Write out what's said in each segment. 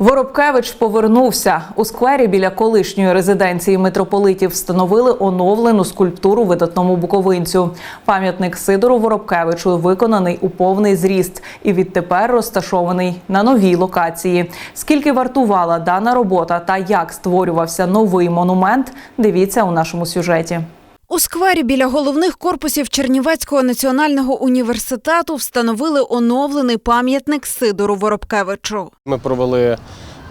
Воробкевич повернувся у сквері біля колишньої резиденції митрополитів. Встановили оновлену скульптуру видатному буковинцю. Пам'ятник Сидору Воробкевичу виконаний у повний зріст і відтепер розташований на новій локації. Скільки вартувала дана робота та як створювався новий монумент? Дивіться у нашому сюжеті. У сквері біля головних корпусів Чернівецького національного університету встановили оновлений пам'ятник Сидору Воробкевичу. Ми провели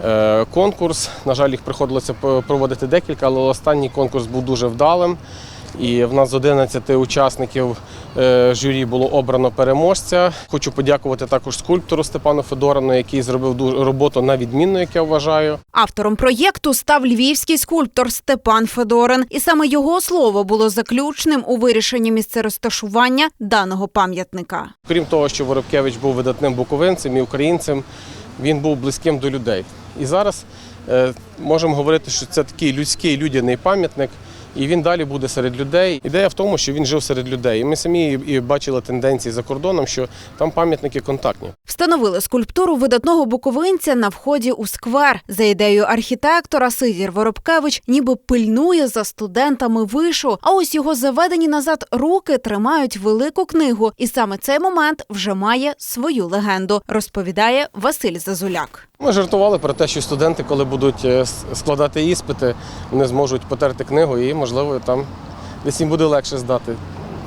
е, конкурс. На жаль, їх приходилося проводити декілька, але останній конкурс був дуже вдалим. І в нас з 11 учасників е, журі було обрано переможця. Хочу подякувати також скульптору Степану Федорину, який зробив роботу на відмінну, як я вважаю. Автором проєкту став львівський скульптор Степан Федорин, і саме його слово було заключним у вирішенні місцерозташування даного пам'ятника. Крім того, що Воробкевич був видатним буковинцем і українцем, він був близьким до людей. І зараз е, можемо говорити, що це такий людський людяний пам'ятник, і він далі буде серед людей. Ідея в тому, що він жив серед людей. І ми самі і- бачили тенденції за кордоном, що там пам'ятники контактні. Встановили скульптуру видатного буковинця на вході у сквер. За ідеєю архітектора Сидір Воробкевич ніби пильнує за студентами вишу. А ось його заведені назад руки тримають велику книгу, і саме цей момент вже має свою легенду, розповідає Василь Зазуляк. Ми жартували про те, що студенти, коли будуть е, складати іспити, вони зможуть потерти книгу і, можливо, там десь їм буде легше здати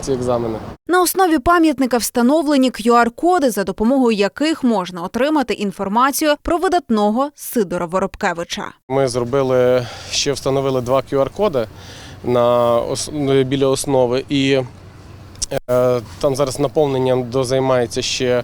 ці екзамени. На основі пам'ятника встановлені QR-коди, за допомогою яких можна отримати інформацію про видатного Сидора Воробкевича. Ми зробили ще встановили два QR-коди на біля основи, і е, там зараз наповненням дозаймається ще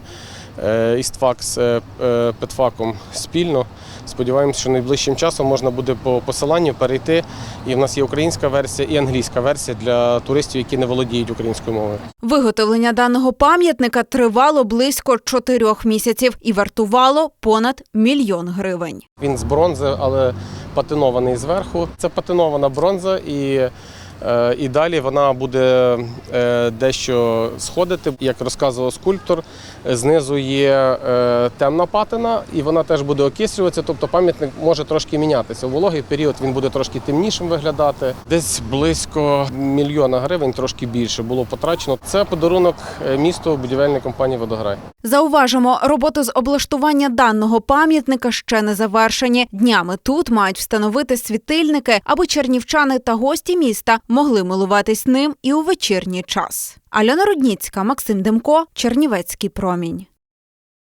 е, Істфакс е, е, Петфаком спільно. Сподіваємося, що найближчим часом можна буде по посиланню перейти. І в нас є українська версія і англійська версія для туристів, які не володіють українською мовою. Виготовлення даного пам'ятника тривало близько чотирьох місяців і вартувало понад мільйон гривень. Він з бронзи, але патинований зверху. Це патинована бронза, і, і далі вона буде е, дещо сходити. Як розказував скульптор, знизу є е, темна патина, і вона теж буде окислюватися. Тобто пам'ятник може трошки мінятися. У вологий період він буде трошки темнішим виглядати. Десь близько мільйона гривень, трошки більше було потрачено. Це подарунок е, місту будівельної компанії Водограй. Зауважимо, роботи з облаштування даного пам'ятника ще не завершені. Днями тут мають встановити світильники, аби чернівчани та гості міста могли милуватись ним і у вечірній час. Альона Рудніцька, Максим Демко, Чернівецький промінь.